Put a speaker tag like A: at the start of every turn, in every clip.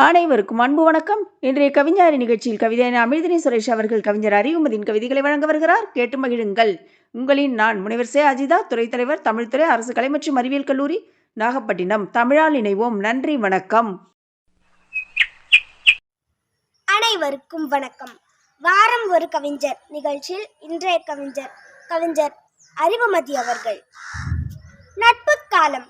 A: அனைவருக்கும் அன்பு வணக்கம். இன்றைய கவிஞாரி நிகழ்ச்சியில் கவிதையான அமிர்தினி சுரேஷ் அவர்கள் கவிஞர் அறிவுமதியின் கவிதைகளை வழங்க வருகிறார். கேட்டு மகிழுங்கள். உங்களின் நான் முனைவர் சே. அஜிதா துறைத்தலைவர் தமிழ்துறை அரசு கலை மற்றும் அறிவியல் கல்லூரி நாகப்பட்டினம். தமிழால் இணைவோம். நன்றி வணக்கம்.
B: அனைவருக்கும் வணக்கம். வாரம் ஒரு கவிஞர் நிகழ்ச்சியில் இன்றைய கவிஞர் கவிஞர் அறிவுமதி அவர்கள். நட்பு காலம்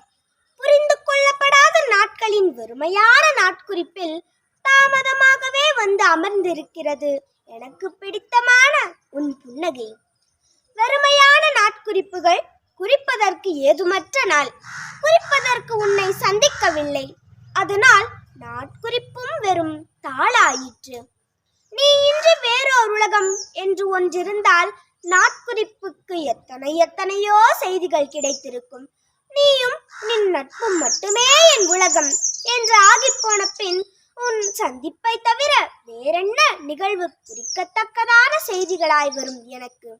B: புரிந்து கொள்ளப்படாத நாட்களின் வெறுமையான நாட்குறிப்பில் தாமதமாகவே வந்து அமர்ந்திருக்கிறது. எனக்கு பிடித்தமான உன் புன்னகை. வெறுமையான நாட்குறிப்புகள் குறிப்பதற்கு ஏதுமற்ற நாள். குறிப்பதற்கு உன்னை சந்திக்கவில்லை. அதனால் நாட்குறிப்பும் வெறும் தாளாயிற்று. நீ இன்று வேறொரு உலகம் என்று ஒன்றிருந்தால் நாட்குறிப்புக்கு எத்தனை எத்தனையோ செய்திகள் கிடைத்திருக்கும். நீயும் நின் நட்பும் மட்டுமே என் உலகம் என்று ஆகிப்போன பின் உன் சந்திப்பை தவிர வேறென்ன நிகழ்வு குறிக்கத்தக்கதான செய்திகளாய் வரும் எனக்கு?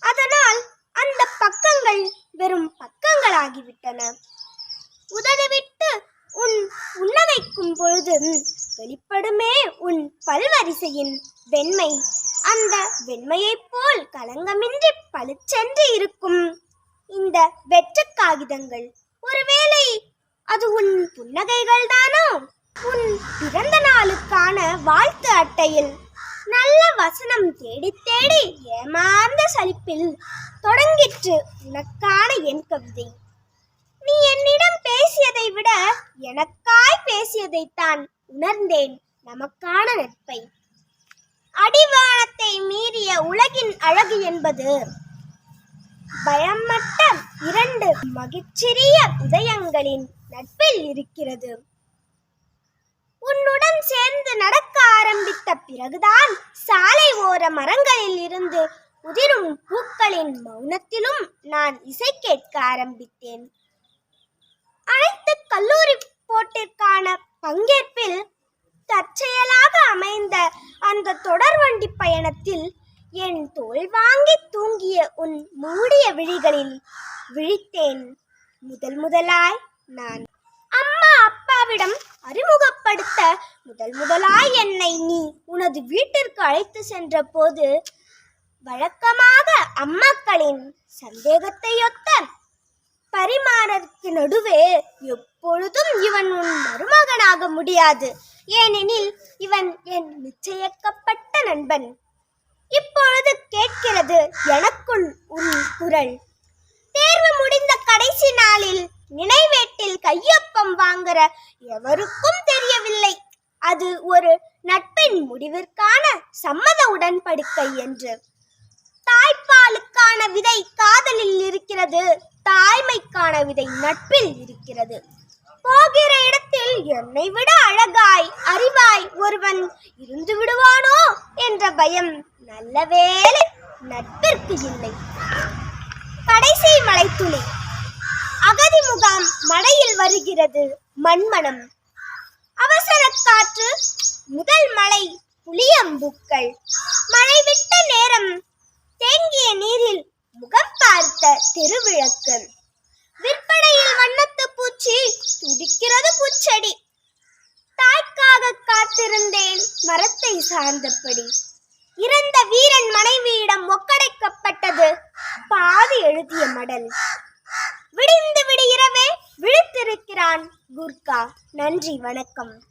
B: அதனால் அந்த பக்கங்கள் வெறும் பக்கங்களாகிவிட்டன. உதவிவிட்டு உன் உண்ண வைக்கும் பொழுது வெளிப்படுமே உன் பல்வரிசையின் வெண்மை. அந்த வெண்மையைப் போல் களங்கமின்றி பளிச்சென்று இருக்கும். இந்த வெற்ற காகிதங்கள். ஒருவேளை அது உன் புன்னகைகள் தானோ? உன் பிறந்த நாளுக்கான வாழ்த்து அட்டையில் நல்ல வசனம் தேடி தேடி ஏமாந்த சலிப்பில் தொடங்கிற்று உனக்கான என் கவிதை. நீ என்னிடம் பேசியதை விட எனக்காய் பேசியதைத்தான் உணர்ந்தேன் நமக்கான நட்பை. அடிவானத்தை மீறிய உலகின் அழகு என்பது பயமற்ற இரண்டு மகிழ்ச்சிரிய இதயங்களின் நட்பில் இருக்கிறது. உன்னுடன் சேர்ந்து நடக்க ஆரம்பித்த பிறகுதான் சாலை ஓர மரங்களில் இருந்து உதிரும் பூக்களின் மௌனத்திலும் நான் இசை கேட்க ஆரம்பித்தேன். அனைத்து கல்லூரி போட்டிற்கான பங்கேற்பில் தற்செயலாக அமைந்த அந்த தொடர்வண்டி பயணத்தில் என் தோல் வாங்கி தூங்கிய உன் மூடிய விழிகளில் விழித்தேன். முதல் முதலாய் நான் அம்மா அப்பாவிடம் அறிமுகப்படுத்த முதல் முதலாய் என்னை நீ உனது வீட்டிற்கு அழைத்து சென்ற போது வழக்கமாக அம்மாக்களின் சந்தேகத்தையொத்த பரிமாறற்கு நடுவே எப்பொழுதும் இவன் உன் மருமகனாக முடியாது. ஏனெனில் இவன் என் நிச்சயிக்கப்பட்ட நண்பன். இப்பொழுது கேட்கிறது எனக்குள் உன் குரல். தேர்வு முடிந்த கடைசி நாளில் நினைவேட்டில் கையொப்பம் வாங்குற எவருக்கும் தெரியவில்லை. அது ஒரு நட்பின் முடிவிற்கான சம்மத உடன்படிக்கை என்று. தாய்ப்பாலுக்கான விதை காதலில் இருக்கிறது தாய்மைக்கான விதை நட்பில் இருக்கிறது. போகிற இடத்தில் என்னை விட அழகாய் அறிவாய் ஒருவன் இருந்து விடுவானோ என்ற பயம் நல்ல வேலை நட்பிற்கு இல்லை. கடைசி மலைத்துளி. அகதி முகாம் மழையில் வருகிறது மண்மணம். அவசர காற்று முதல் மழை புளியம்பூக்கள். மழை விட்ட நேரம் தேங்கிய நீரில் முகம் பார்த்த திருவிளக்கு. விற்பனையில் சார்ந்தபடி இறந்த வீரன் மனைவியிடம் ஒக்கடைக்கப்பட்டது பாதி எழுதிய மடல். விடிந்து விடு விழித்திருக்கிறான் குர்கா. நன்றி வணக்கம்.